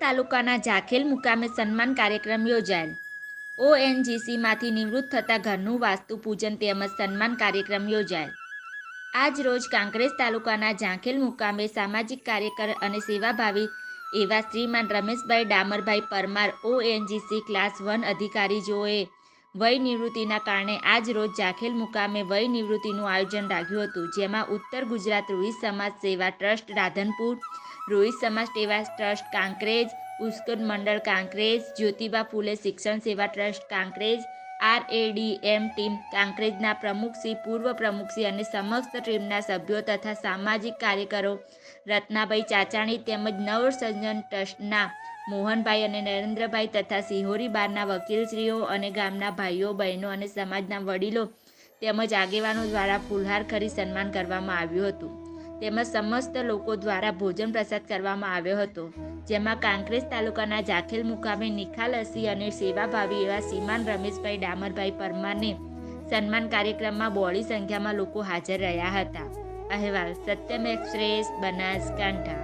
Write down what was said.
તાલુકાના ઝાખેલ મુકામે સન્માન કાર્યક્રમ યોજાયેલ. ઓએનજીસીમાંથી નિવૃત્ત થતા ઘરનું વાસ્તુ પૂજન તેમજ સન્માન કાર્યક્રમ યોજાયેલ. આજ રોજ કાંકરેજ તાલુકાના ઝાંખેલ મુકામે સામાજિક કાર્યકર અને સેવાભાવી એવા શ્રીમાન Rameshbhai Damarbhai Parmar ONGC class one અધિકારીજોએ વય નિવૃત્તિના કારણે આજ રોજ ઝાંખેલ મુકામે વય નિવૃત્તિનું આયોજન રાખ્યું હતું, જેમાં ઉત્તર ગુજરાત રૂઈ સમાજ સેવા ટ્રસ્ટ રાધનપુર રોહિત સમાજ સેવા ટ્રસ્ટ કાંકરેજ, પુષ્કર મંડળ કાંકરેજ, જ્યોતિબા ફૂલે શિક્ષણ સેવા ટ્રસ્ટ કાંકરેજ, આરએડીએમ ટીમ કાંકરેજના પ્રમુખશ્રી પૂર્વ પ્રમુખશ્રી અને સમસ્ત ટીમના સભ્યો તથા સામાજિક કાર્યકરો રત્નાભાઈ ચાચાણી તેમજ નવસર્જન ટ્રસ્ટના મોહનભાઈ અને નરેન્દ્રભાઈ તથા સિહોરી બારના વકીલશ્રીઓ અને ગામના ભાઈઓ, બહેનો અને સમાજના વડીલો તેમજ આગેવાનો દ્વારા ફૂલહાર ખરી સન્માન કરવામાં આવ્યું હતું. તેમજ સમસ્ત લોકો દ્વારા ભોજન પ્રસાદ કરવામાં આવ્યો હતો. જેમાં કાંકરેજ તાલુકાના જાખેલ મુકામે નિખાલસી અને સેવાભાવી એવા સીમાન રમેશભાઈ ડામરભાઈ પરમારને સન્માન કાર્યક્રમમાં બોળી સંખ્યામાં લોકો હાજર રહ્યા હતા. અહેવાલ, સત્યમ એક્સપ્રેસ, બનાસકાંઠા.